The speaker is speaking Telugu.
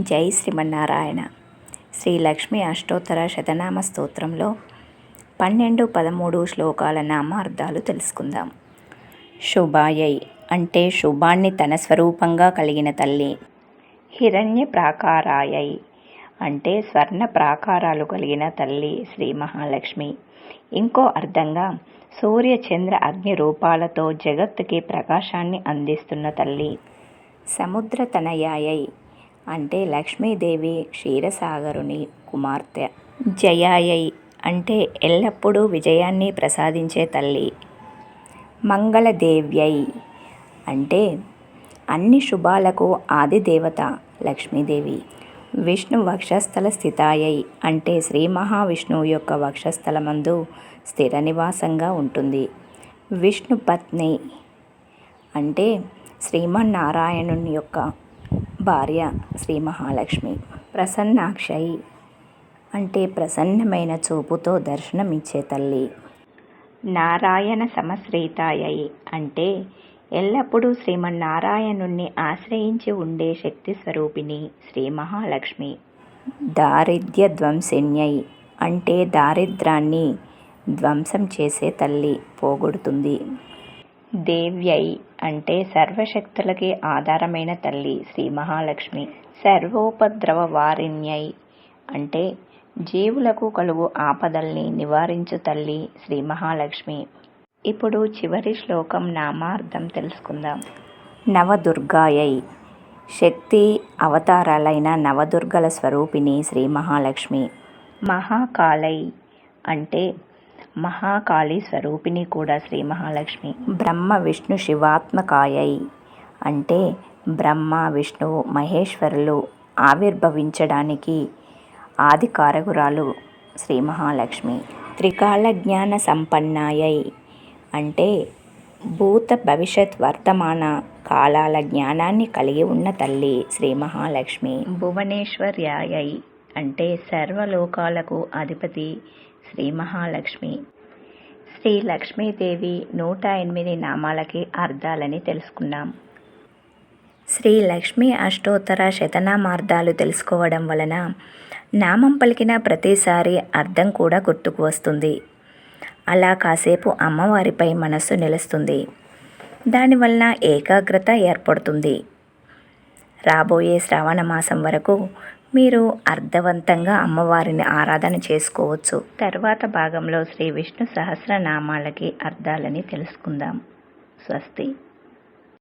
జై శ్రీమన్నారాయణ. శ్రీ లక్ష్మి అష్టోత్తర శతనామ స్తోత్రంలో పన్నెండు పదమూడు శ్లోకాల నామార్థాలు తెలుసుకుందాం. శుభాయై అంటే శుభాన్ని తన స్వరూపంగా కలిగిన తల్లి. హిరణ్య ప్రాకారాయై అంటే స్వర్ణ ప్రాకారాలు కలిగిన తల్లి శ్రీ మహాలక్ష్మి. ఇంకో అర్థంగా సూర్య చంద్ర అగ్ని రూపాలతో జగత్తుకి ప్రకాశాన్ని అందిస్తున్న తల్లి. సముద్ర తనయాయై అంటే లక్ష్మీదేవి క్షీరసాగరుని కుమార్తె. జయాయై అంటే ఎల్లప్పుడూ విజయాన్ని ప్రసాదించే తల్లి. మంగళదేవ్యై అంటే అన్ని శుభాలకు ఆదిదేవత లక్ష్మీదేవి. విష్ణు వక్షస్థల స్థితాయై అంటే శ్రీ మహావిష్ణువు యొక్క వక్షస్థలమందు స్థిర నివాసంగా ఉంటుంది. విష్ణు పత్ని అంటే శ్రీమన్నారాయణుని యొక్క భార్య శ్రీ మహాలక్ష్మి ప్రసన్నాక్షయి అంటే ప్రసన్నమైన చూపుతో దర్శనమిచ్చే తల్లి. నారాయణ సమశ్రీతాయై అంటే ఎల్లప్పుడూ శ్రీమన్నారాయణుణ్ణి ఆశ్రయించి ఉండే శక్తి స్వరూపిణి శ్రీ మహాలక్ష్మి. దారిద్ర్య ధ్వంసిన్యై అంటే దారిద్రాన్ని ధ్వంసం చేసే తల్లి పోగొడుతుంది. దేవ్యై అంటే సర్వశక్తులకి ఆధారమైన తల్లి శ్రీ మహాలక్ష్మి. సర్వోపద్రవ వారిణ్యై అంటే జీవులకు కలుగు ఆపదల్ని నివారించు తల్లి శ్రీ మహాలక్ష్మి. ఇప్పుడు చివరి శ్లోకం నామార్థం తెలుసుకుందాం. నవదుర్గాయై. శక్తి అవతారాలైన నవదుర్గల స్వరూపిణి శ్రీ మహాలక్ష్మి. మహాకాళై అంటే మహాకాళి స్వరూపిణి కూడా శ్రీ మహాలక్ష్మి. బ్రహ్మ విష్ణు శివాత్మకాయై. అంటే బ్రహ్మ విష్ణువు మహేశ్వరులు ఆవిర్భవించడానికి ఆది కారకురాలు శ్రీ మహాలక్ష్మి. త్రికాల జ్ఞాన సంపన్నాయై. అంటే భూత భవిష్యత్ వర్తమాన కాలాల జ్ఞానాన్ని కలిగి ఉన్న తల్లి శ్రీ మహాలక్ష్మి. భువనేశ్వర్యాయై. అంటే సర్వలోకాలకు అధిపతి శ్రీ మహాలక్ష్మి. శ్రీ లక్ష్మీదేవి నూట ఎనిమిది నామాలకి అర్థాలని తెలుసుకున్నాం. శ్రీ లక్ష్మి అష్టోత్తర శతనామార్థాలు తెలుసుకోవడం వలన నామం పలికిన ప్రతిసారి అర్థం కూడా గుర్తుకు వస్తుంది. అలా కాసేపు అమ్మవారిపై మనస్సు నిలుస్తుంది. దానివలన ఏకాగ్రత ఏర్పడుతుంది. రాబోయే శ్రావణ మాసం వరకు మీరు అర్థవంతంగా అమ్మవారిని ఆరాధన చేసుకోవచ్చు. తర్వాత భాగంలో శ్రీ విష్ణు సహస్రనామాలకి అర్థాలని తెలుసుకుందాం. స్వస్తి.